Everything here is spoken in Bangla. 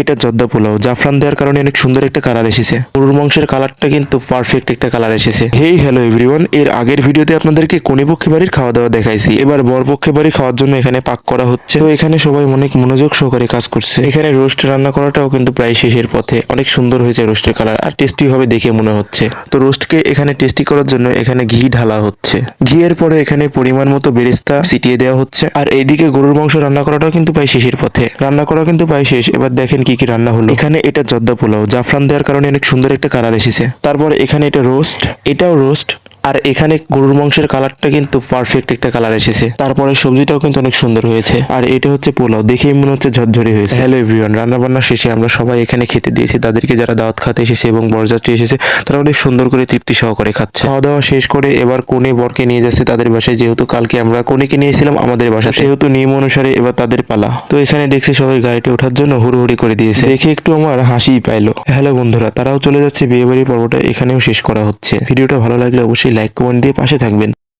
এটা জর্দা পোলাও। জাফরান দেওয়ার কারণে অনেক সুন্দর একটা কালার এসেছে। গরুর মাংসের কালারটা কিন্তু পারফেক্ট একটা কালার এসেছে। হেই হ্যালো এভরিওয়ান এর আগের ভিডিওতে আপনাদেরকে কনিপক্ষে বাড়ির খাওয়া দাওয়া দেখাইছি। এবার বরপক্ষে বাড়ি খাওয়ার জন্য এখানে পাক করা হচ্ছে। তো এখানে সবাই অনেক মনোযোগ সহকারে কাজ করছে। এখানে রোস্ট রান্না করাটাও কিন্তু প্রায় শেষের পথে। অনেক সুন্দর হয়েছে রোস্টের কালার আর টেস্টি হবে দেখে মনে হচ্ছে। তো রোস্টকে এখানে টেস্টি করার জন্য এখানে ঘি ঢালা হচ্ছে। ঘিয়ের পরে এখানে পরিমাণ মতো বেরেস্তা ছিটিয়ে দেওয়া হচ্ছে। আর এইদিকে গরুর মাংস রান্না করাটাও কিন্তু প্রায় শেষের পথে। রান্না করা কিন্তু প্রায় শেষ। এবার দেখেন কি কি রান্না হলো? এখানে এটা জর্দা পোলাও। জাফরান দেওয়ার কারণে অনেক সুন্দর একটা কালার এসেছে। তারপর এখানে এটা রোস্ট এটাও রোস্ট আর এখানে গরুর মাংসের কালারটা কিন্তু পারফেক্ট একটা কালার এসেছে। তারপরে সবজিটাও কিন্তু অনেক সুন্দর হয়েছে। আর এটা হচ্ছে পোলাও, দেখেই মনে হচ্ছে ঝরঝরে হয়েছে। হ্যালো এভরিওয়ান রান্না বান্না শেষে আমরা সবাই এখানে খেতে দিয়েছি। তাদেরকে যারা দাওয়াত খাতে এসেছে এবং বরযাত্রী এসেছে, তারা অনেক সুন্দর করে তৃপ্তি সহকারে খাচ্ছে। খাওয়া দাওয়া শেষ করে এবার কোনে বরকে নিয়ে যাচ্ছে তাদের বাসায়। যেহেতু কালকে আমরা কোনেকে নিয়েছিলাম, আমাদের বাসা। সেহেতু নিয়ম অনুসারে এবার তাদের পালা। তো এখানে দেখছি সবাই গাড়িতে ওঠার জন্য হুড়োহুড়ি করে দিয়েছে। দেখে একটু আমার হাসিই পাইলো। হ্যালো বন্ধুরা, তারাও চলে যাচ্ছে বিয়ে বাড়ির পর্বটা এখানেও শেষ করা হচ্ছে। ভিডিওটা ভালো লাগলে অবশ্যই লাইক কমেন্ট দিয়ে পাশে থাকবেন।